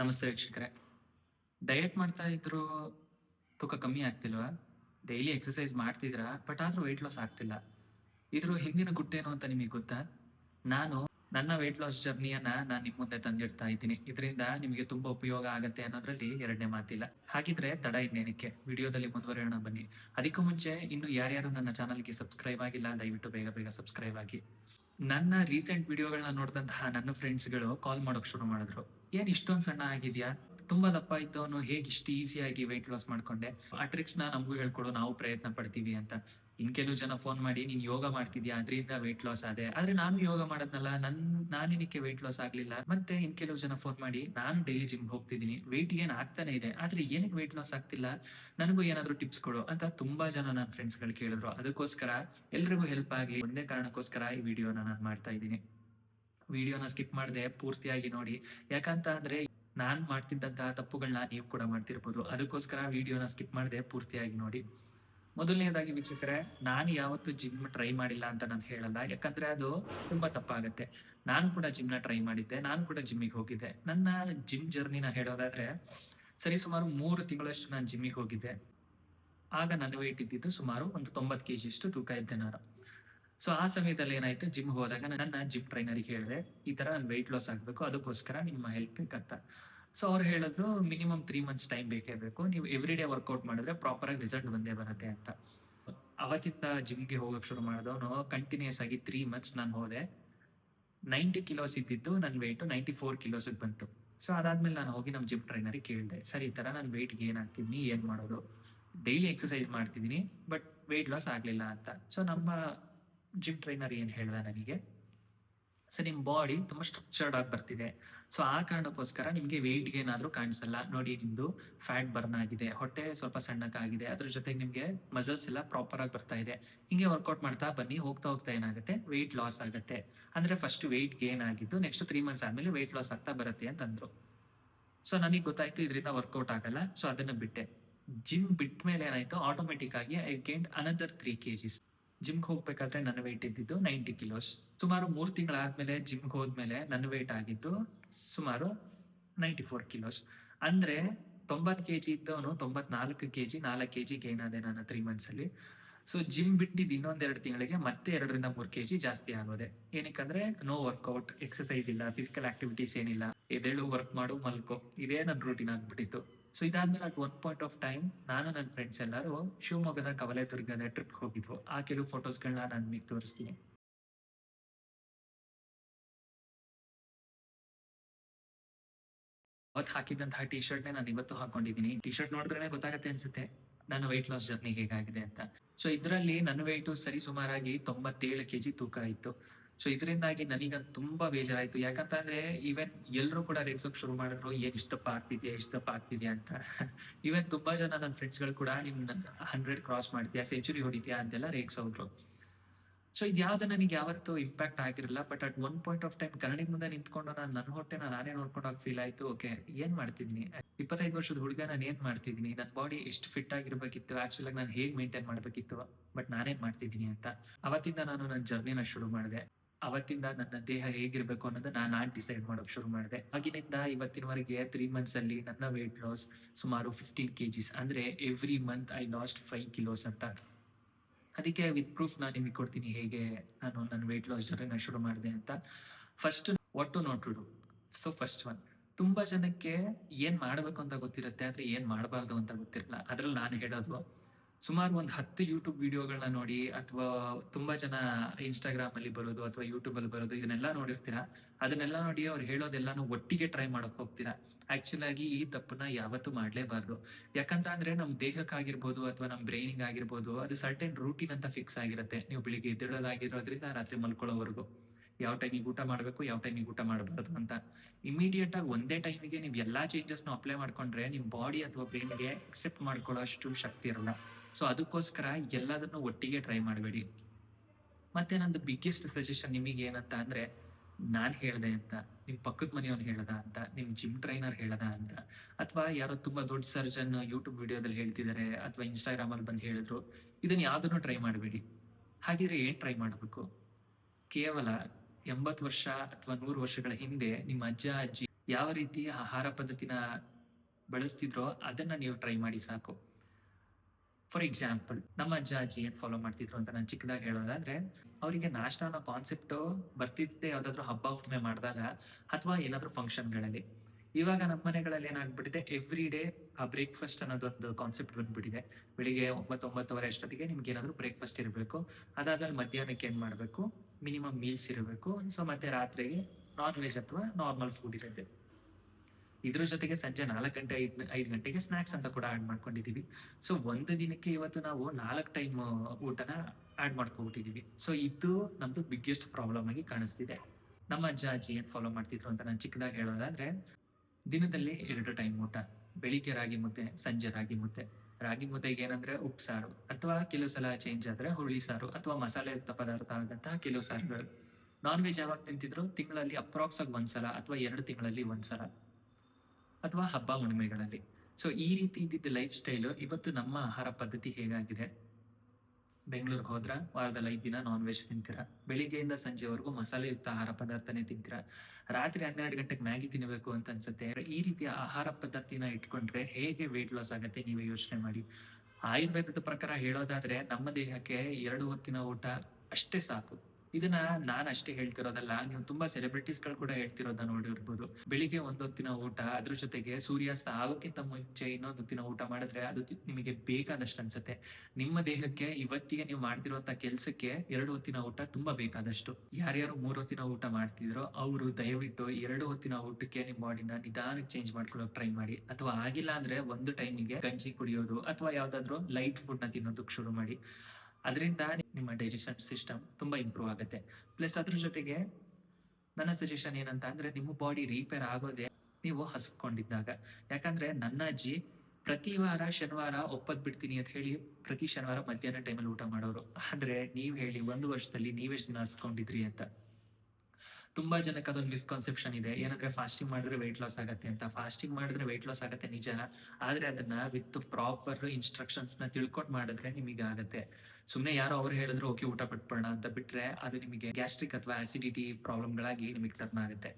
ನಮಸ್ತೆ ವೀಕ್ಷಕರೇ. ಡಯಟ್ ಮಾಡ್ತಾ ಇದ್ರು ತೂಕ ಕಮ್ಮಿ ಆಗ್ತಿಲ್ವಾ? ಡೈಲಿ ಎಕ್ಸಸೈಸ್ ಮಾಡ್ತಿದ್ರಾ? ಬಟ್ ಆದ್ರೂ ವೆಯ್ಟ್ ಲಾಸ್ ಆಗ್ತಿಲ್ಲ. ಇದ್ರ ಹಿಂದಿನ ಗುಟ್ಟೇನು ಅಂತ ನಿಮಗೆ ಗೊತ್ತಾ? ನಾನು ನನ್ನ ವೆಯ್ಟ್ ಲಾಸ್ ಜರ್ನಿಯನ್ನ ನಾನು ನಿಮ್ಮ ಮುಂದೆ ತಂದಿಡ್ತಾ ಇದ್ದೀನಿ. ಇದರಿಂದ ನಿಮಗೆ ತುಂಬಾ ಉಪಯೋಗ ಆಗತ್ತೆ ಅನ್ನೋದ್ರಲ್ಲಿ ಎರಡನೇ ಮಾತಿಲ್ಲ. ಹಾಗಿದ್ರೆ ತಡ ಇನ್ನೇನಕ್ಕೆ? ವಿಡಿಯೋದಲ್ಲಿ ಮುಂದುವರೆಯೋಣ ಬನ್ನಿ. ಅದಕ್ಕೂ ಮುಂಚೆ ಇನ್ನು ಯಾರ್ಯಾರು ನನ್ನ ಚಾನಲ್ಗೆ ಸಬ್ಸ್ಕ್ರೈಬ್ ಆಗಿಲ್ಲ, ದಯವಿಟ್ಟು ಬೇಗ ಬೇಗ ಸಬ್ಸ್ಕ್ರೈಬ್ ಆಗಿ. ನನ್ನ ರೀಸೆಂಟ್ ವಿಡಿಯೋಗಳನ್ನ ನೋಡಿದಂತಹ ನನ್ನ ಫ್ರೆಂಡ್ಸ್ಗಳು ಕಾಲ್ ಮಾಡೋಕೆ ಶುರು ಮಾಡಿದ್ರು. ಏನ್ ಇಷ್ಟೊಂದ್ ಸಣ್ಣ ಆಗಿದ್ಯಾ? ತುಂಬಾ ದಪ್ಪ ಇದ್ದವನು ಹೇಗೆ ಇಷ್ಟು ಈಸಿಯಾಗಿ ವೆಯ್ಟ್ ಲಾಸ್ ಮಾಡ್ಕೊಂಡೆ? ಆ ಟ್ರಿಕ್ಸ್ನ ನಮಗೂ ಹೇಳ್ಕೊಡು, ನಾವು ಪ್ರಯತ್ನ ಪಡ್ತೀವಿ ಅಂತ. ಇನ್ ಕೆಲವು ಜನ ಫೋನ್ ಮಾಡಿ, ನೀನ್ ಯೋಗ ಮಾಡ್ತಿದ್ಯಾ? ಅದರಿಂದ ವೆಯ್ಟ್ ಲಾಸ್ ಆದೆ. ಆದ್ರೆ ನಾನು ಯೋಗ ಮಾಡೋದ್ನಲ್ಲ, ನನ್ ನಾನೇನಕ್ಕೆ ವೆಯ್ಟ್ ಲಾಸ್ ಆಗ್ಲಿಲ್ಲ. ಮತ್ತೆ ಇನ್ ಕೆಲವು ಜನ ಫೋನ್ ಮಾಡಿ, ನಾನು ಡೈಲಿ ಜಿಮ್ ಹೋಗ್ತಿದ್ದೀನಿ. ವೆಯ್ಟ್ ಏನ್ ಆಗ್ತಾನೆ ಇದೆ. ಆದ್ರೆ ಏನಕ್ಕೆ ವೆಯ್ಟ್ ಲಾಸ್ ಆಗ್ತಿಲ್ಲ? ನನಗೂ ಏನಾದ್ರು ಟಿಪ್ಸ್ ಕೊಡು. ಅಂತ ತುಂಬಾ ಜನ ನನ್ನ ಫ್ರೆಂಡ್ಸ್ಗಳು ಕೇಳಿದ್ರು. ಅದಕ್ಕೋಸ್ಕರ ಎಲ್ರಿಗೂ ಹೆಲ್ಪ್ ಆಗಲಿ. ಒಂದೇ ಕಾರಣಕ್ಕೋಸ್ಕರ ಈ ವಿಡಿಯೋನ ನಾನು ಮಾಡ್ತಾ ಇದ್ದೀನಿ. ವಿಡಿಯೋನ ಸ್ಕಿಪ್ ಮಾಡದೆ ಪೂರ್ತಿಯಾಗಿ ನೋಡಿ. ಯಾಕಂತ ಅಂದ್ರೆ ನಾನ್ ಮಾಡ್ತಿದ್ದಂತಹ ತಪ್ಪುಗಳನ್ನ ನೀವು ಕೂಡ ಮಾಡ್ತಿರ್ಬೋದು. ಅದಕ್ಕೋಸ್ಕರ ವಿಡಿಯೋನ ಸ್ಕಿಪ್ ಮಾಡದೆ ಪೂರ್ತಿಯಾಗಿ ನೋಡಿ. ಮೊದಲನೇದಾಗಿ ವೀಕ್ಷಕರೇ, ನಾನು ಯಾವತ್ತು ಜಿಮ್ ಟ್ರೈ ಮಾಡಿಲ್ಲ ಅಂತ ನಾನು ಹೇಳಲ್ಲ. ಯಾಕಂದ್ರೆ ಅದು ತುಂಬಾ ತಪ್ಪಾಗತ್ತೆ. ನಾನು ಕೂಡ ಜಿಮ್ನ ಟ್ರೈ ಮಾಡಿದ್ದೆ. ನಾನು ಕೂಡ ಜಿಮ್ಮಿಗೆ ಹೋಗಿದ್ದೆ. ನನ್ನ ಜಿಮ್ ಜರ್ನಿನ ಹೇಳೋದಾದ್ರೆ, ಸರಿ ಸುಮಾರು ಮೂರು ತಿಂಗಳಷ್ಟು ನಾನು ಜಿಮ್ಮಿಗೆ ಹೋಗಿದ್ದೆ. ಆಗ ನನ್ನ ವೆಯ್ಟ್ ಇದ್ದಿದ್ದು ಸುಮಾರು ಒಂದು ತೊಂಬತ್ತು ಕೆ ಅಷ್ಟು ತೂಕ ಇದ್ದೆ ನಾನು. ಸೊ ಆ ಸಮಯದಲ್ಲಿ ಏನಾಯ್ತು? ಜಿಮ್ ಹೋದಾಗ ನನ್ನ ಜಿಮ್ ಟ್ರೈನರಿಗೆ ಹೇಳಿದೆ, ಈ ತರ ನಾನು ವೆಯ್ಟ್ ಲಾಸ್ ಆಗಬೇಕು, ಅದಕ್ಕೋಸ್ಕರ ನಿಮ್ಮ ಹೆಲ್ಪ್ ಬೇಕಂತ. ಸೊ ಅವ್ರು ಹೇಳಿದ್ರು ಮಿನಿಮಮ್ ತ್ರೀ ಮಂತ್ಸ್ ಟೈಮ್ ಬೇಕೇ ಬೇಕು. ನೀವು ಎವ್ರಿ ಡೇ ವರ್ಕೌಟ್ ಮಾಡಿದ್ರೆ ಪ್ರಾಪರ್ ಆಗಿ ರಿಸಲ್ಟ್ ಬಂದೇ ಬರುತ್ತೆ ಅಂತ. ಅವತ್ತಿಂದ ಜಿಮ್ಗೆ ಹೋಗಕ್ ಶುರು ಮಾಡಿದವನು ಕಂಟಿನ್ಯೂಸ್ ಆಗಿ ತ್ರೀ ಮಂತ್ಸ್ ನಾನು ಹೋದೆ. ನೈಂಟಿ ಕಿಲೋಸ್ ಇದ್ದಿದ್ದು ನನ್ನ ವೆಯ್ಟ್ ನೈಂಟಿ ಫೋರ್ ಕಿಲೋಸಿಗೆ ಬಂತು. ಸೊ ಅದಾದ್ಮೇಲೆ ನಾನು ಹೋಗಿ ನಮ್ಮ ಜಿಮ್ ಟ್ರೈನರಿಗೆ ಕೇಳಿದೆ, ಸರಿ, ಈ ತರ ನಾನು ವೆಯ್ಟ್ ಗೇನ್ ಆಗ್ತಿದ್ದೀನಿ ಏನ್ ಮಾಡೋದು? ಡೈಲಿ ಎಕ್ಸಸೈಸ್ ಮಾಡ್ತಿದ್ದೀನಿ ಬಟ್ ವೆಯ್ಟ್ ಲಾಸ್ ಆಗಲಿಲ್ಲ ಅಂತ. ಸೊ ನಮ್ಮ ಜಿಮ್ ಟ್ರೈನರ್ ಏನು ಹೇಳ್ದ ನನಗೆ? ಸೊ ನಿಮ್ಮ ಬಾಡಿ ತುಂಬ ಸ್ಟ್ರಕ್ಚರ್ಡ್ ಆಗಿ ಬರ್ತಿದೆ. ಸೊ ಆ ಕಾರಣಕ್ಕೋಸ್ಕರ ನಿಮಗೆ ವೆಯ್ಟ್ ಏನಾದರೂ ಕಾಣಿಸಲ್ಲ. ನೋಡಿ ನಿಮ್ಮದು ಫ್ಯಾಟ್ ಬರ್ನ್ ಆಗಿದೆ. ಹೊಟ್ಟೆ ಸ್ವಲ್ಪ ಸಣ್ಣಕ್ಕಾಗಿದೆ ಅದ್ರ ಜೊತೆಗೆ ನಿಮಗೆ ಮಸಲ್ಸ್ ಎಲ್ಲ ಪ್ರಾಪರ್ ಆಗಿ ಬರ್ತಾ ಇದೆ. ಹಿಂಗೆ ವರ್ಕೌಟ್ ಮಾಡ್ತಾ ಬನ್ನಿ. ಹೋಗ್ತಾ ಹೋಗ್ತಾ ಏನಾಗುತ್ತೆ? ವೆಯ್ಟ್ ಲಾಸ್ ಆಗುತ್ತೆ. ಅಂದ್ರೆ ಫಸ್ಟ್ ವೆಯ್ಟ್ ಗೇನ್ ಆಗಿದ್ದು ನೆಕ್ಸ್ಟ್ ತ್ರೀ ಮಂತ್ಸ್ ಆದಮೇಲೆ ವೆಯ್ಟ್ ಲಾಸ್ ಆಗ್ತಾ ಬರುತ್ತೆ ಅಂತಂದ್ರು. ಸೊ ನನಗೆ ಗೊತ್ತಾಯ್ತು, ಇದರಿಂದ ವರ್ಕೌಟ್ ಆಗಲ್ಲ. ಸೊ ಅದನ್ನ ಬಿಟ್ಟೆ. ಜಿಮ್ ಬಿಟ್ಟ ಮೇಲೆ ಏನಾಯ್ತು? ಆಟೋಮೆಟಿಕ್ ಆಗಿ I gain another three K Gs ಜಿಮ್ಗೆ ಹೋಗ್ಬೇಕಾದ್ರೆ ನನ್ನ ವೆಯ್ಟ್ ಇದ್ದಿದ್ದು ನೈಂಟಿ ಕಿಲೋಸ್ ಸುಮಾರು ಮೂರು ತಿಂಗಳಾದ್ಮೇಲೆ ಜಿಮ್ಗೆ ಹೋದ್ಮೇಲೆ ನನ್ನ ವೆಯ್ಟ್ ಆಗಿದ್ದು ಸುಮಾರು ನೈಂಟಿ ಫೋರ್ ಕಿಲೋಸ್ ಅಂದ್ರೆ ತೊಂಬತ್ತು ಕೆ ಜಿ ಇದ್ದವನು ತೊಂಬತ್ನಾಲ್ಕು ಕೆ ಜಿ ನಾಲ್ಕು ಕೆ ಜಿ ಗೇನ್ ಆದೆ ನಾನು ತ್ರೀ ಮಂತ್ಸ್ ಅಲ್ಲಿ. ಸೊ ಜಿಮ್ ಬಿಟ್ಟಿದ್ದು ಇನ್ನೊಂದೆರಡು ತಿಂಗಳಿಗೆ ಮತ್ತೆ ಎರಡರಿಂದ ಮೂರು ಕೆ ಜಿ ಜಾಸ್ತಿ ಆಗೋದೆ. ಏನಕ್ಕಂದ್ರೆ ನೋ ವರ್ಕೌಟ್ ಎಕ್ಸಸೈಸ್ ಇಲ್ಲ ಫಿಸಿಕಲ್ ಆಕ್ಟಿವಿಟೀಸ್ ಏನಿಲ್ಲ. ಎದೇಳು ವರ್ಕ್ ಮಾಡು, ಮಲ್ಕೋ. ಇದೇ ನನ್ನ ರೂಟೀನ್ ಆಗ್ಬಿಟ್ಟಿತ್ತು. ಸೊ ಇದಾದ್ಮೇಲೆ at one point of time ನಾನು ನನ್ನ ಫ್ರೆಂಡ್ಸ್ ಎಲ್ಲರೂ ಶಿವಮೊಗ್ಗದ ಕವಲೆದುರ್ಗದ ಟ್ರಿಪ್ ಹೋಗಿದ್ವು. ಆ ಕೆಲವು ಫೋಟೋಸ್ಗಳನ್ನ ನಾನು ನಿಮಗೆ ತೋರಿಸ್ತೀನಿ. ಅವತ್ತು ಹಾಕಿದಂತಹ ಟಿ ಶರ್ಟ್ನೇ ನಾನು ಇವತ್ತು ಹಾಕೊಂಡಿದ್ದೀನಿ. ಟಿ ಶರ್ಟ್ ನೋಡಿದ್ರೆ ಗೊತ್ತಾಗತ್ತೆ ಅನ್ಸುತ್ತೆ, ನನ್ನ ವೆಯ್ಟ್ ಲಾಸ್ ಜರ್ನಿ ಹೇಗಾಗಿದೆ ಅಂತ. ಸೊ ಇದರಲ್ಲಿ ನನ್ನ ವೆಯ್ಟು ಸರಿ ಸುಮಾರಾಗಿ ತೊಂಬತ್ತೇಳು ಕೆಜಿ ತೂಕ ಇತ್ತು. ಸೊ ಇದರಿಂದಾಗಿ ನನಗೆ ತುಂಬಾ ಬೇಜಾರಾಯ್ತು. ಯಾಕಂತಂದ್ರೆ ಈವನ್ ಎಲ್ಲರೂ ಕೂಡ ರೇಗ್ಸೋಕ್ ಶುರು ಮಾಡಿದ್ರು, ಏನ್ ಇಷ್ಟಪ್ಪ ಆಗ್ತಿದ್ಯಾ ಇಷ್ಟಪ್ಪ ಆಗ್ತಿದ್ಯಾ? ಅಂತ. ಈವನ್ ತುಂಬಾ ಜನ ನನ್ನ ಫ್ರೆಂಡ್ಸ್ಗಳು ಕೂಡ ನಿಮ್ ಹಂಡ್ರೆಡ್ ಕ್ರಾಸ್ ಮಾಡ್ತೀಯಾ ಸೆಂಚುರಿ ಹೊಡಿತೀಯಾ ಅಂತೆಲ್ಲ ರೇಗ್ಸೋದ್ರು ಸೊ ಇದು ಯಾವ್ದು ನನಗೆ ಯಾವತ್ತೂ ಇಂಪ್ಯಾಕ್ಟ್ ಆಗಿರಲ್ಲ but at one point of time ಕನ್ನಡಿ ಮುಂದೆ ನಿಂತ್ಕೊಂಡು ನಾನು ನನ್ನ ಹೊಟ್ಟೆನ ನಾನೇ ನೋಡ್ಕೊಂಡಾಗ ಫೀಲ್ ಆಯ್ತು, ಓಕೆ, ಏನ್ ಮಾಡ್ತಿದ್ದೀನಿ ಇಪ್ಪತ್ತೈದು ವರ್ಷದ ಹುಡುಗ ನಾನು ಏನ್ ಮಾಡ್ತಿದ್ದೀನಿ ನನ್ನ ಬಾಡಿ ಎಷ್ಟು ಫಿಟ್ ಆಗಿರ್ಬೇಕಿತ್ತು? ಆಕ್ಚುಲ್ ಆಗಿ ನಾನು ಹೇಗೆ ಮೇಂಟೈನ್ ಮಾಡ್ಬೇಕಿತ್ತು? ಬಟ್ ನಾನೇನ್ ಮಾಡ್ತಿದ್ದೀನಿ ಅಂತ. ಅವತ್ತಿಂದ ನಾನು ನನ್ನ ಜರ್ನಿನ ಶುರು ಮಾಡಿದೆ. ಅವತ್ತಿಂದ ನನ್ನ ದೇಹ ಹೇಗಿರ್ಬೇಕು ಅನ್ನೋದು ನಾನು ಡಿಸೈಡ್ ಮಾಡೋಕ್ ಶುರು ಮಾಡಿದೆ. ಆಗಿನಿಂದ ಇವತ್ತಿನವರೆಗೆ ತ್ರೀ ಮಂತ್ಸ್ ಅಲ್ಲಿ ನನ್ನ ವೇಟ್ ಲಾಸ್ ಸುಮಾರು ಫಿಫ್ಟೀನ್ ಕೆಜಿಸ್ ಅಂದ್ರೆ every month I lost five kilos ಅಂತ. ಅದಕ್ಕೆ ವಿತ್ ಪ್ರೂಫ್ ನಾನು ನಿಮಗೆ ಕೊಡ್ತೀನಿ ಹೇಗೆ ನಾನು ನನ್ನ ವೆಯ್ಟ್ ಲಾಸ್ ಜರ್ನಿನ ಶುರು ಮಾಡಿದೆ ಅಂತ. First what to not to do so first one ತುಂಬಾ ಜನಕ್ಕೆ ಏನ್ ಮಾಡ್ಬೇಕು ಅಂತ ಗೊತ್ತಿರುತ್ತೆ, ಆದ್ರೆ ಏನ್ ಮಾಡಬಾರ್ದು ಅಂತ ಗೊತ್ತಿರಲ್ಲ. ಅದ್ರಲ್ಲಿ ನಾನು ಹೇಳೋದು ಸುಮಾರು ಒಂದು ಹತ್ತು ಯೂಟ್ಯೂಬ್ ವಿಡಿಯೋಗಳನ್ನ ನೋಡಿ ಅಥವಾ ತುಂಬಾ ಜನ ಇನ್ಸ್ಟಾಗ್ರಾಮ್ ಅಲ್ಲಿ ಬರೋದು ಅಥವಾ ಯೂಟ್ಯೂಬ್ ಅಲ್ಲಿ ಬರೋದು ಇದನ್ನೆಲ್ಲ ನೋಡಿರ್ತೀರಾ? ಅದನ್ನೆಲ್ಲ ನೋಡಿ ಅವ್ರು ಹೇಳೋದೆಲ್ಲಾನು ಒಟ್ಟಿಗೆ ಟ್ರೈ ಮಾಡಕ್ ಹೋಗ್ತೀರಾ? ಆಕ್ಚುಲ್ ಆಗಿ ಈ ತಪ್ಪನ್ನ ಯಾವತ್ತೂ ಮಾಡ್ಲೇಬಾರ್ದು. ಯಾಕಂತ ಅಂದ್ರೆ ನಮ್ ದೇಹಕ್ಕಾಗಿರ್ಬೋದು ಅಥವಾ ನಮ್ ಬ್ರೈನಿಂಗ್ ಆಗಿರ್ಬೋದು ಅದು ಸರ್ಟೆನ್ ರೂಟೀನ್ ಅಂತ ಫಿಕ್ಸ್ ಆಗಿರುತ್ತೆ. ನೀವು ಬೆಳಿಗ್ಗೆ ಎದ್ದೇಳೋದಾಗಿರೋದ್ರಿಂದ ರಾತ್ರಿ ಮಲ್ಕೊಳ್ಳೋವರೆಗೂ. ಯಾವ ಟೈಮಿಗೆ ಊಟ ಮಾಡಬೇಕು, ಯಾವ ಟೈಮಿಗೆ ಊಟ ಮಾಡಬಾರ್ದು ಅಂತ. ಇಮಿಡಿಯೇಟ್ ಆಗಿ ಒಂದೇ ಟೈಮಿಗೆ ನೀವು ಎಲ್ಲಾ ಚೇಂಜಸ್ನ ಅಪ್ಲೈ ಮಾಡ್ಕೊಂಡ್ರೆ ನಿಮ್ ಬಾಡಿ ಅಥವಾ ಬ್ರೈನ್ಗೆ ಎಕ್ಸೆಪ್ಟ್ ಮಾಡ್ಕೊಳ್ಳೋ ಅಷ್ಟು ಶಕ್ತಿ ಇರಲ್ಲ. ಸೊ ಅದಕ್ಕೋಸ್ಕರ ಎಲ್ಲದನ್ನು ಒಟ್ಟಿಗೆ ಟ್ರೈ ಮಾಡಬೇಡಿ. ಮತ್ತೆ ನಂದು ಬಿಗ್ಗೆಸ್ಟ್ ಸಜೆಷನ್ ನಿಮಗೆ ಏನಂತ ಅಂದ್ರೆ, ನಾನು ಹೇಳ್ದೆ ಅಂತ ನಿಮ್ಮ ಪಕ್ಕದ ಮನೆಯವ್ನು ಹೇಳ್ದ ಅಂತ ನಿಮ್ಮ ಜಿಮ್ ಟ್ರೈನರ್ ಹೇಳ್ದ ಅಂತ, ಅಥವಾ ಯಾರೋ ತುಂಬಾ ದೊಡ್ಡ ಸರ್ಜನ್ ಯೂಟ್ಯೂಬ್ ವಿಡಿಯೋದಲ್ಲಿ ಹೇಳ್ತಿದ್ದಾರೆ ಅಥವಾ ಇನ್ಸ್ಟಾಗ್ರಾಮ್ ಅಲ್ಲಿ ಬಂದು ಹೇಳಿದ್ರು ಇದನ್ನ ಯಾವ್ದನ್ನು ಟ್ರೈ ಮಾಡಬೇಡಿ. ಹಾಗಿದ್ರೆ ಏನ್ ಟ್ರೈ ಮಾಡಬೇಕು? ಕೇವಲ ಎಂಬತ್ತು ವರ್ಷ ಅಥವಾ ನೂರು ವರ್ಷಗಳ ಹಿಂದೆ ನಿಮ್ಮ ಅಜ್ಜ, ಅಜ್ಜಿ ಯಾವ ರೀತಿ ಆಹಾರ ಪದ್ಧತಿನ ಬಳಸ್ತಿದ್ರೋ ಅದನ್ನ ನೀವು ಟ್ರೈ ಮಾಡಿ ಸಾಕು. ಫಾರ್ ಎಕ್ಸಾಂಪಲ್ ನಮ್ಮ ಅಜ್ಜ, ಅಜ್ಜಿ ಏನ್ ಫಾಲೋ ಮಾಡ್ತಿದ್ರು ಅಂತ ನಾನು ಚಿಕ್ಕದಾಗಿ ಹೇಳೋದಾದ್ರೆ, ಅವರಿಗೆ ನಾಷ್ಟ ಅನ್ನೋ ಕಾನ್ಸೆಪ್ಟ್ ಬರ್ತಿದ್ದೆ ಯಾವ್ದಾದ್ರು ಹಬ್ಬ, ಹುಣ್ಣಿಮೆ ಮಾಡಿದಾಗ ಅಥವಾ ಏನಾದ್ರೂ ಫಂಕ್ಷನ್ಗಳಲ್ಲಿ ಇವಾಗ ನಮ್ಮ ಮನೆಗಳಲ್ಲಿ ಏನಾಗ್ಬಿಟ್ಟಿದೆ ಎವ್ರಿ ಡೇ ಆ ಬ್ರೇಕ್ಫಾಸ್ಟ್ ಅನ್ನೋದೊಂದು ಕಾನ್ಸೆಪ್ಟ್ ಬಂದ್ಬಿಟ್ಟಿದೆ. ಬೆಳಿಗ್ಗೆ ಒಂಬತ್ತು ಒಂಬತ್ತುವರೆ ಅಷ್ಟೊತ್ತಿಗೆ ನಿಮ್ಗೆ ಏನಾದ್ರು ಬ್ರೇಕ್ಫಾಸ್ಟ್ ಇರಬೇಕು. ಅದಾದ್ಮೇಲೆ ಮಧ್ಯಾಹ್ನಕ್ಕೆ ಏನ್ ಮಾಡಬೇಕು? ಮಿನಿಮಮ್ ಮೀಲ್ಸ್ ಇರಬೇಕು. ಸೊ ಮತ್ತೆ ರಾತ್ರಿಗೆ ನಾನ್ ವೆಜ್ ಅಥವಾ ನಾರ್ಮಲ್ ಫುಡ್ ಇರುತ್ತೆ ಇದ್ರ ಜೊತೆಗೆ ಸಂಜೆ ನಾಲ್ಕು ಗಂಟೆ ಐದ್ ಐದು ಗಂಟೆಗೆ ಸ್ನಾಕ್ಸ್ ಅಂತ ಕೂಡ ಆಡ್ ಮಾಡ್ಕೊಂಡಿದ್ದೀವಿ ಸೊ ಒಂದು ದಿನಕ್ಕೆ ಇವತ್ತು ನಾವು ನಾಲ್ಕು ಟೈಮ್ ಊಟನ ಆಡ್ ಮಾಡ್ಕೊಬಿಟ್ಟಿದೀವಿ. ಸೊ ಇದು ನಮ್ದು ಬಿಗ್ಗೆಸ್ಟ್ ಪ್ರಾಬ್ಲಮ್ ಆಗಿ ಕಾಣಿಸ್ತಿದೆ. ನಮ್ಮ ಅಜ್ಜ, ಅಜ್ಜಿ ಏನು ಫಾಲೋ ಮಾಡ್ತಿದ್ರು ಅಂತ ನಾನು ಚಿಕ್ಕದಾಗಿ ಹೇಳೋದಾದ್ರೆ, ದಿನದಲ್ಲಿ ಎರಡು ಟೈಮ್ ಊಟ. ಬೆಳಿಗ್ಗೆ ರಾಗಿ ಮುದ್ದೆ, ಸಂಜೆ ರಾಗಿ ಮುದ್ದೆ. ರಾಗಿ ಮುದ್ದೆಗೆ ಏನಂದ್ರೆ ಉಪ್ಸಾರು ಅಥವಾ ಕೆಲವು ಸಲ ಚೇಂಜ್ ಆದ್ರೆ ಹುಳಿ ಸಾರು ಅಥವಾ ಮಸಾಲೆ ಯುಕ್ತ ಪದಾರ್ಥ ಆದಂತಹ ಕೆಲವು ಸಾರುಗಳು. ನಾನ್ ವೆಜ್ ಯಾವಾಗ ತಿಂತಿದ್ರು? ತಿಂಗಳಲ್ಲಿ ಅಪ್ರಾಕ್ಸ್ ಆಗಿ ಒಂದ್ಸಲ ಅಥವಾ ಎರಡು ತಿಂಗಳಲ್ಲಿ ಒಂದ್ಸಲ. ಅಥವಾ ಹಬ್ಬ ಹುಣ್ಣಿಮೆಗಳಲ್ಲಿ. ಸೊ ಈ ರೀತಿ ಇದ್ದಿದ್ದ ಲೈಫ್ ಸ್ಟೈಲು ಇವತ್ತು ನಮ್ಮ ಆಹಾರ ಪದ್ಧತಿ ಹೇಗಾಗಿದೆ? ಬೆಂಗಳೂರಿಗೆ ಹೋದ್ರ? ವಾರದಲ್ಲಿ ಐದು ದಿನ ನಾನ್ ವೆಜ್ ತಿಂತೀರಾ? ಬೆಳಿಗ್ಗೆಯಿಂದ ಸಂಜೆವರೆಗೂ ಮಸಾಲೆಯುಕ್ತ ಆಹಾರ ಪದಾರ್ಥನೇ ತಿಂತೀರಾ? ರಾತ್ರಿ ಹನ್ನೆರಡು ಗಂಟೆಗೆ ಮ್ಯಾಗಿ ತಿನ್ನಬೇಕು ಅಂತ ಅನ್ಸುತ್ತೆ. ಈ ರೀತಿಯ ಆಹಾರ ಪದ್ಧತಿನ ಇಟ್ಕೊಂಡ್ರೆ ಹೇಗೆ ವೆಯ್ಟ್ ಲಾಸ್ ಆಗುತ್ತೆ ನೀವೇ ಯೋಚನೆ ಮಾಡಿ. ಆಯುರ್ವೇದದ ಪ್ರಕಾರ ಹೇಳೋದಾದ್ರೆ ನಮ್ಮ ದೇಹಕ್ಕೆ ಎರಡು ಹೊತ್ತಿನ ಊಟ ಅಷ್ಟೇ ಸಾಕು. ಇದನ್ನ ನಾನು ಅಷ್ಟೇ ಹೇಳ್ತಿರೋದಲ್ಲ, ನೀವು ತುಂಬಾ ಸೆಲೆಬ್ರಿಟೀಸ್ಗಳು ಕೂಡ ಹೇಳ್ತಿರೋದನ್ನ ನೋಡಿರ್ಬೋದು ಬೆಳಿಗ್ಗೆ ಒಂದೊತ್ತಿನ ಊಟ, ಅದ್ರ ಜೊತೆಗೆ ಸೂರ್ಯಾಸ್ತ ಆಗೋಕ್ಕಿಂತ ಮುಂಚೆ ಇನ್ನೊಂದೊತ್ತಿನ ಊಟ ಮಾಡಿದ್ರೆ ಅದು ನಿಮಗೆ ಬೇಕಾದಷ್ಟು ಅನ್ಸುತ್ತೆ. ನಿಮ್ಮ ದೇಹಕ್ಕೆ ಇವತ್ತಿಗೆ ನೀವು ಮಾಡ್ತಿರುವಂತ ಕೆಲ್ಸಕ್ಕೆ ಎರಡು ಹೊತ್ತಿನ ಊಟ ತುಂಬಾ ಬೇಕಾದಷ್ಟು. ಯಾರ್ಯಾರು ಮೂರ್ ಹೊತ್ತಿನ ಊಟ ಮಾಡ್ತಿದ್ರೋ ಅವರು ದಯವಿಟ್ಟು ಎರಡು ಹೊತ್ತಿನ ಊಟಕ್ಕೆ ನಿಮ್ಮ ಬಾಡಿನ ನಿಧಾನಕ್ಕೆ ಚೇಂಜ್ ಮಾಡ್ಕೊಳ್ಳೋಕೆ ಟ್ರೈ ಮಾಡಿ. ಅಥವಾ ಆಗಿಲ್ಲ ಅಂದ್ರೆ ಒಂದು ಟೈಮಿಗೆ ಗಂಜಿ ಕುಡಿಯೋದು, ಅಥವಾ ಯಾವ್ದಾದ್ರು ಲೈಟ್ ಫುಡ್ನ ತಿನ್ನೋದಕ್ಕೆ ಶುರು ಮಾಡಿ. ಅದರಿಂದ ನಿಮ್ಮ ಡೈಜೆಷನ್ ಸಿಸ್ಟಮ್ ತುಂಬಾ ಇಂಪ್ರೂವ್ ಆಗುತ್ತೆ. ಪ್ಲಸ್ ಅದ್ರ ಜೊತೆಗೆ ನನ್ನ ಸಜೆಷನ್ ಏನಂತ ಅಂದ್ರೆ ನಿಮ್ಮ ಬಾಡಿ ರಿಪೇರ್ ಆಗೋದೇ ನೀವು ಹಸ್ಕೊಂಡಿದ್ದಾಗ. ಯಾಕಂದ್ರೆ ನನ್ನ ಅಜ್ಜಿ ಪ್ರತಿ ವಾರ ಶನಿವಾರ ಒಪ್ಪದ್ ಬಿಡ್ತೀನಿ ಅಂತ ಹೇಳಿ ಪ್ರತಿ ಶನಿವಾರ ಮಧ್ಯಾಹ್ನ ಟೈಮಲ್ಲಿ ಊಟ ಮಾಡೋರು. ಆದ್ರೆ ನೀವ್ ಹೇಳಿ ಒಂದು ವರ್ಷದಲ್ಲಿ ನೀವೆಷ್ಟು ದಿನ ಹಸ್ಕೊಂಡಿದ್ರಿ ಅಂತ. ತುಂಬಾ ಜನಕ್ಕೆ ಅದೊಂದು ಮಿಸ್ಕಾನ್ಸೆಪ್ಷನ್ ಇದೆ. ಏನಂದ್ರೆ ಫಾಸ್ಟಿಂಗ್ ಮಾಡಿದ್ರೆ ವೆಯ್ಟ್ ಲಾಸ್ ಆಗತ್ತೆ ಅಂತ. ಫಾಸ್ಟಿಂಗ್ ಮಾಡಿದ್ರೆ ವೆಯ್ಟ್ ಲಾಸ್ ಆಗತ್ತೆ ನಿಜ ಆದ್ರೆ ಅದನ್ನ ವಿತ್ ಪ್ರಾಪರ್ ಇನ್ಸ್ಟ್ರಕ್ಷನ್ಸ್ನ ತಿಳ್ಕೊಂಡ್ ಮಾಡಿದ್ರೆ ನಿಮಗೆ ಆಗತ್ತೆ. ಸುಮ್ನೆ ಯಾರೋ ಅವ್ರು ಹೇಳಿದ್ರು, ಓಕೆ, ಊಟ ಪಟ್ಬಿಡೋಣ ಅಂತ ಬಿಟ್ರೆ ಅದು ನಿಮಗೆ ಗ್ಯಾಸ್ಟ್ರಿಕ್ ಅಥವಾ ಆಸಿಡಿಟಿ ಪ್ರಾಬ್ಲಮ್ಗಳಾಗಿ ನಿಮಗೆ ಟರ್ನ್ ಆಗುತ್ತೆ.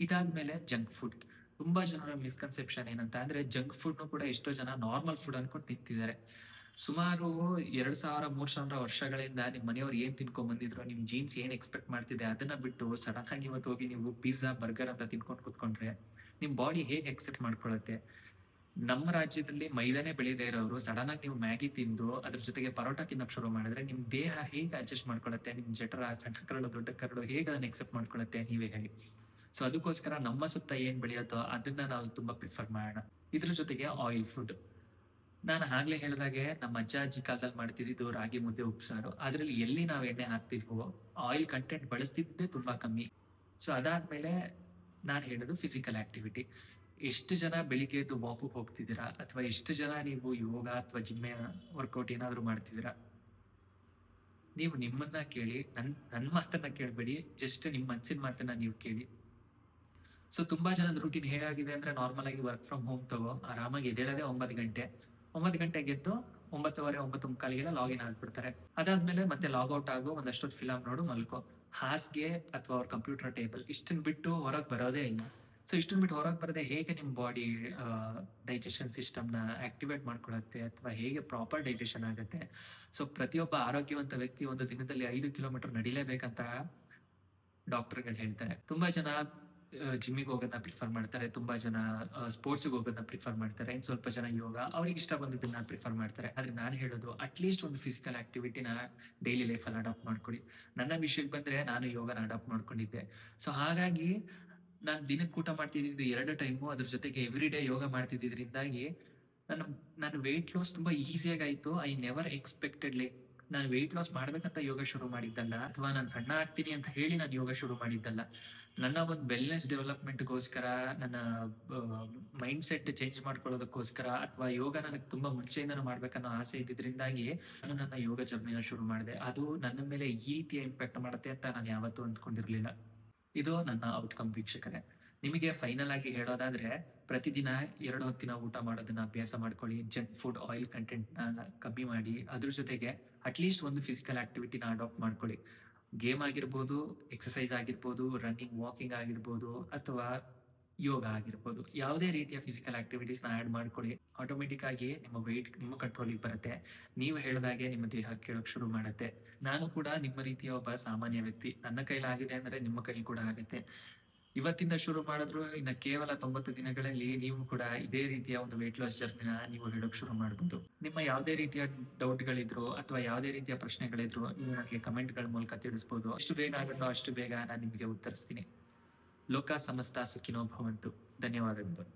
ಇದಾದ್ಮೇಲೆ ಜಂಕ್ ಫುಡ್ ತುಂಬಾ ಜನರ ಮಿಸ್ಕನ್ಸೆಪ್ಷನ್ ಏನಂತ ಅಂದ್ರೆ ಜಂಕ್ ಫುಡ್ ಕೂಡ ಎಷ್ಟೋ ಜನ ನಾರ್ಮಲ್ ಫುಡ್ ಅನ್ಕೊಂಡು ತಿಂತಿದ್ದಾರೆ. ಸುಮಾರು ಎರಡ್ ಸಾವಿರ, ಮೂರ್ ಸಾವಿರ ವರ್ಷಗಳಿಂದ ನಿಮ್ ಮನೆಯವ್ರು ಏನ್ ತಿನ್ಕೊಂಡ್ ಬಂದಿದ್ರು, ನಿಮ್ ಜೀನ್ಸ್ ಏನ್ ಎಕ್ಸ್ಪೆಕ್ಟ್ ಮಾಡ್ತಿದೆ ಅದನ್ನ ಬಿಟ್ಟು ಸಡನ್ ಆಗಿ ಇವತ್ತು ಹೋಗಿ ನೀವು ಪಿಜ್ಜಾ ಬರ್ಗರ್ ಅಂತ ತಿನ್ಕೊಂಡು ಕುತ್ಕೊಂಡ್ರೆ ನಿಮ್ ಬಾಡಿ ಹೇಗೆ ಎಕ್ಸೆಪ್ಟ್ ಮಾಡ್ಕೊಳತ್ತೆ ನಮ್ಮ ರಾಜ್ಯದಲ್ಲಿ ಮೈದಾನೆ ಬೆಳೆಯದೇ ಇರೋರು ಸಡನ್ ಆಗಿ ನೀವು ಮ್ಯಾಗಿ ತಿಂದು ಅದ್ರ ಜೊತೆಗೆ ಪರೋಟ ತಿನ್ನಕ್ ಶುರು ಮಾಡಿದ್ರೆ ನಿಮ್ ದೇಹ ಹೇಗೆ ಅಡ್ಜಸ್ಟ್ ಮಾಡ್ಕೊಳತ್ತೆ ನಿಮ್ ಜಠರ, ಸಣ್ಣ ಕರಳು, ದೊಡ್ಡ ಕರಳು ಹೇಗೆ ಅದನ್ನ ಎಕ್ಸೆಪ್ಟ್ ಮಾಡ್ಕೊಳತ್ತೆ ನೀವೇ ಹೇಳಿ. ಸೊ ಅದಕ್ಕೋಸ್ಕರ ನಮ್ಮ ಸುತ್ತ ಏನ್ ಬೆಳೆಯುತ್ತೋ ಅದನ್ನ ನಾವು ತುಂಬಾ ಪ್ರಿಫರ್ ಮಾಡೋಣ. ಇದ್ರ ಜೊತೆಗೆ ಆಯಿಲ್ ಫುಡ್ ನಾನು ಆಗ್ಲೇ ಹೇಳಿದಾಗೆ ನಮ್ಮ ಅಜ್ಜ ಅಜ್ಜಿ ಕಾಲದಲ್ಲಿ ಮಾಡ್ತಿದ್ದು ರಾಗಿ ಮುದ್ದೆ ಉಪ್ಸಾರು. ಅದ್ರಲ್ಲಿ ಎಲ್ಲಿ ನಾವು ಎಣ್ಣೆ ಹಾಕ್ತಿದ್ವೋ ಆಯಿಲ್ ಕಂಟೆಂಟ್ ಬಳಸ್ತಿದ್ದೆ ತುಂಬಾ ಕಮ್ಮಿ. ಸೊ ಅದಾದ್ಮೇಲೆ ನಾನು ಹೇಳೋದು ಫಿಸಿಕಲ್ ಆಕ್ಟಿವಿಟಿ ಎಷ್ಟು ಜನ ಬೆಳಿಗ್ಗೆ ಎದ್ದು ವಾಕಿಗೆ ಹೋಗ್ತಿದ್ದೀರಾ? ಅಥವಾ ಎಷ್ಟು ಜನ ನೀವು ಯೋಗ ಅಥವಾ ಜಿಮ್ ವರ್ಕೌಟ್ ಏನಾದರೂ ಮಾಡ್ತಿದ್ದೀರಾ? ನೀವು ನಿಮ್ಮನ್ನ ಕೇಳಿ, ನನ್ ನನ್ನ ಮಾತನ್ನ ಕೇಳಬೇಡಿ ಜಸ್ಟ್ ನಿಮ್ಮ ಮನ್ಸಿನ ಮಾತನ್ನ ನೀವು ಕೇಳಿ. ಸೊ ತುಂಬಾ ಜನದ ರೂಟೀನ್ ಹೇಗಾಗಿದೆ ಅಂದ್ರೆ ನಾರ್ಮಲ್ ಆಗಿ ವರ್ಕ್ ಫ್ರಮ್ ಹೋಮ್ ತಗೋ, ಆರಾಮಾಗಿ ಎದ್ದೇಳದೆ ಒಂಬತ್ತು ಗಂಟೆ. ಒಂಬತ್ತು ಗಂಟೆಗೆ ಎದ್ದು ಒಂಬತ್ತುವರೆ, ಒಂಬತ್ತು ಮುಕ್ಕಾಲಿಗೆಲ್ಲ ಲಾಗಿನ್ ಆಗ್ಬಿಡ್ತಾರೆ. ಅದಾದ್ಮೇಲೆ ಮತ್ತೆ ಲಾಗೌಟ್ ಆಗೋ ಒಂದಷ್ಟೊತ್ತು ಫಿಲಮ್ ನೋಡು ಮಲ್ಕೋ. ಹಾಸಿಗೆ ಅಥವಾ ಅವ್ರ ಕಂಪ್ಯೂಟರ್ ಟೇಬಲ್ ಇಷ್ಟನ್ ಬಿಟ್ಟು ಹೊರಗೆ ಬರೋದೇ ಇಲ್ಲ. ಸೊ ಇಷ್ಟನ್ನು ಬಿಟ್ಟು ಹೊರಗೆ ಬರದೆ ಹೇಗೆ ನಿಮ್ಮ ಬಾಡಿ ಡೈಜೆಷನ್ ಸಿಸ್ಟಮ್ನ ಆಕ್ಟಿವೇಟ್ ಮಾಡ್ಕೊಳತ್ತೆ ಅಥವಾ ಹೇಗೆ ಪ್ರಾಪರ್ ಡೈಜೆಷನ್ ಆಗುತ್ತೆ? ಸೊ ಪ್ರತಿಯೊಬ್ಬ ಆರೋಗ್ಯವಂತ ವ್ಯಕ್ತಿ ಒಂದು ದಿನದಲ್ಲಿ ಐದು ಕಿಲೋಮೀಟರ್ ನಡಿಲೇಬೇಕಂತ ಡಾಕ್ಟರ್ಗಳು ಹೇಳ್ತಾರೆ. ತುಂಬಾ ಜನ ಜಿಮ್ಮಿಗೆ ಹೋಗೋದನ್ನ ಪ್ರಿಫರ್ ಮಾಡ್ತಾರೆ. ತುಂಬಾ ಜನ ಸ್ಪೋರ್ಟ್ಸ್ಗೆ ಹೋಗೋದನ್ನ ಪ್ರಿಫರ್ ಮಾಡ್ತಾರೆ. ಇನ್ನು ಸ್ವಲ್ಪ ಜನ ಯೋಗ, ಅವ್ರಿಗೆ ಇಷ್ಟ ಬಂದಿದ್ದನ್ನ ಪ್ರಿಫರ್ ಮಾಡ್ತಾರೆ. ಆದ್ರೆ ನಾನು ಹೇಳೋದು ಅಟ್ಲೀಸ್ಟ್ ಒಂದು ಫಿಸಿಕಲ್ ಆಕ್ಟಿವಿಟಿನ ಡೈಲಿ ಲೈಫಲ್ಲಿ ಅಡಾಪ್ಟ್ ಮಾಡ್ಕೊಳ್ಳಿ ನನ್ನ ವಿಷಯಕ್ಕೆ ಬಂದ್ರೆ ನಾನು ಯೋಗನ ಅಡಾಪ್ಟ್ ಮಾಡ್ಕೊಂಡಿದ್ದೆ. ಸೊ ಹಾಗಾಗಿ ನಾನು ದಿನಕ್ಕೆ ಊಟ ಮಾಡ್ತಿದ್ದಿದ್ದು ಎರಡು ಟೈಮು ಅದ್ರ ಜೊತೆಗೆ ಎವ್ರಿ ಡೇ ಯೋಗ ಮಾಡ್ತಿದ್ದಿದ್ರಿಂದಾಗಿ ನಾನು ನಾನು ವೆಯ್ಟ್ ಲಾಸ್ ತುಂಬಾ ಈಸಿಯಾಗಿ ಆಯ್ತು. ಐ ನೆವರ್ ಎಕ್ಸ್ಪೆಕ್ಟೆಡ್ ಲೈಕ್ ನಾನು ವೆಯ್ಟ್ ಲಾಸ್ ಮಾಡ್ಬೇಕಂತ ಯೋಗ ಶುರು ಮಾಡಿದ್ದಲ್ಲ, ಅಥವಾ ನಾನು ಸಣ್ಣ ಆಗ್ತೀನಿ ಅಂತ ಹೇಳಿ ನಾನು ಯೋಗ ಶುರು ಮಾಡಿದ್ದಲ್ಲ. ನನ್ನ ಒಂದು ವೆಲ್ನೆಸ್ ಡೆವಲಪ್ಮೆಂಟ್ಗೋಸ್ಕರ ನನ್ನ ಮೈಂಡ್ ಸೆಟ್ ಚೇಂಜ್ ಮಾಡ್ಕೊಳ್ಳೋದಕ್ಕೋಸ್ಕರ, ಅಥವಾ ಯೋಗ ನನಗೆ ತುಂಬಾ ಮುಂಚೆಯಿಂದನೂ ಮಾಡ್ಬೇಕನ್ನೋ ಆಸೆ ಇದ್ದಿದ್ರಿಂದಾಗಿ ನಾನು ನನ್ನ ಯೋಗ ಜರ್ನಿನ ಶುರು ಮಾಡಿದೆ. ಅದು ನನ್ನ ಮೇಲೆ ಈ ರೀತಿಯ ಇಂಪ್ಯಾಕ್ಟ್ ಮಾಡುತ್ತೆ ಅಂತ ನಾನು ಯಾವತ್ತೂ ಅಂದ್ಕೊಂಡಿರ್ಲಿಲ್ಲ. ಇದು ನನ್ನ ಔಟ್ಕಮ್ ವೀಕ್ಷಕರೇ. ನಿಮಗೆ ಫೈನಲ್ ಆಗಿ ಹೇಳೋದಾದ್ರೆ, ಪ್ರತಿದಿನ ಎರಡು ಹೊತ್ತಿನ ಊಟ ಮಾಡೋದನ್ನ ಅಭ್ಯಾಸ ಮಾಡ್ಕೊಳ್ಳಿ ಜಂಕ್ ಫುಡ್ ಆಯಿಲ್ ಕಂಟೆಂಟ್ ಕಮ್ಮಿ ಮಾಡಿ, ಅದ್ರ ಜೊತೆಗೆ ಅಟ್ಲೀಸ್ಟ್ ಒಂದು ಫಿಸಿಕಲ್ ಆಕ್ಟಿವಿಟಿನ ಅಡಾಪ್ಟ್ ಮಾಡ್ಕೊಳ್ಳಿ. ಗೇಮ್ ಆಗಿರ್ಬೋದು ಎಕ್ಸಸೈಸ್ ಆಗಿರ್ಬೋದು ರನ್ನಿಂಗ್ ವಾಕಿಂಗ್ ಆಗಿರ್ಬೋದು, ಅಥವಾ ಯೋಗ ಆಗಿರ್ಬೋದು. ಯಾವುದೇ ರೀತಿಯ ಫಿಸಿಕಲ್ ಆಕ್ಟಿವಿಟೀಸ್ನ ಆ್ಯಡ್ ಮಾಡ್ಕೊಳ್ಳಿ ಆಟೋಮೆಟಿಕ್ ಆಗಿ ನಿಮ್ಮ ವೆಯ್ಟ್ ನಿಮ್ಮ ಕಂಟ್ರೋಲಿಗೆ ಬರುತ್ತೆ. ನೀವು ಹೇಳಿದಾಗೆ ನಿಮ್ಮ ದೇಹ ಕೇಳೋಕೆ ಶುರು ಮಾಡುತ್ತೆ. ನಾನು ಕೂಡ ನಿಮ್ಮ ರೀತಿಯ ಒಬ್ಬ ಸಾಮಾನ್ಯ ವ್ಯಕ್ತಿ. ನನ್ನ ಕೈಲಾಗಿದೆ ಅಂದರೆ ನಿಮ್ಮ ಕೈಲಿ ಕೂಡ ಆಗುತ್ತೆ. ಇವತ್ತಿಂದ ಶುರು ಮಾಡಿದ್ರು, ಇನ್ನು ಕೇವಲ ತೊಂಬತ್ತು ದಿನಗಳಲ್ಲಿ ನೀವು ಕೂಡ ಇದೇ ರೀತಿಯ ಒಂದು ವೆಯ್ಟ್ ಲಾಸ್ ಜರ್ನಿನ ನೀವು ಹೇಳೋಕೆ ಶುರು ಮಾಡಬಹುದು ನಿಮ್ಮ ಯಾವುದೇ ರೀತಿಯ ಡೌಟ್ಗಳಿದ್ರು ಅಥವಾ ಯಾವುದೇ ರೀತಿಯ ಪ್ರಶ್ನೆಗಳಿದ್ರು, ನೀವು ನನಗೆ ಕಮೆಂಟ್ಗಳ ಮೂಲಕ ತಿಳಿಸ್ಬೋದು. ಅಷ್ಟು ಬೇಗ ಆಗುತ್ತೋ ಅಷ್ಟು ಬೇಗ ನಾನು ನಿಮಗೆ ಉತ್ತರಿಸ್ತೀನಿ. ಲೋಕ ಸಮಸ್ತ ಸುಖಿನೋ ಭವಂತು ಧನ್ಯವಾದಗಳು.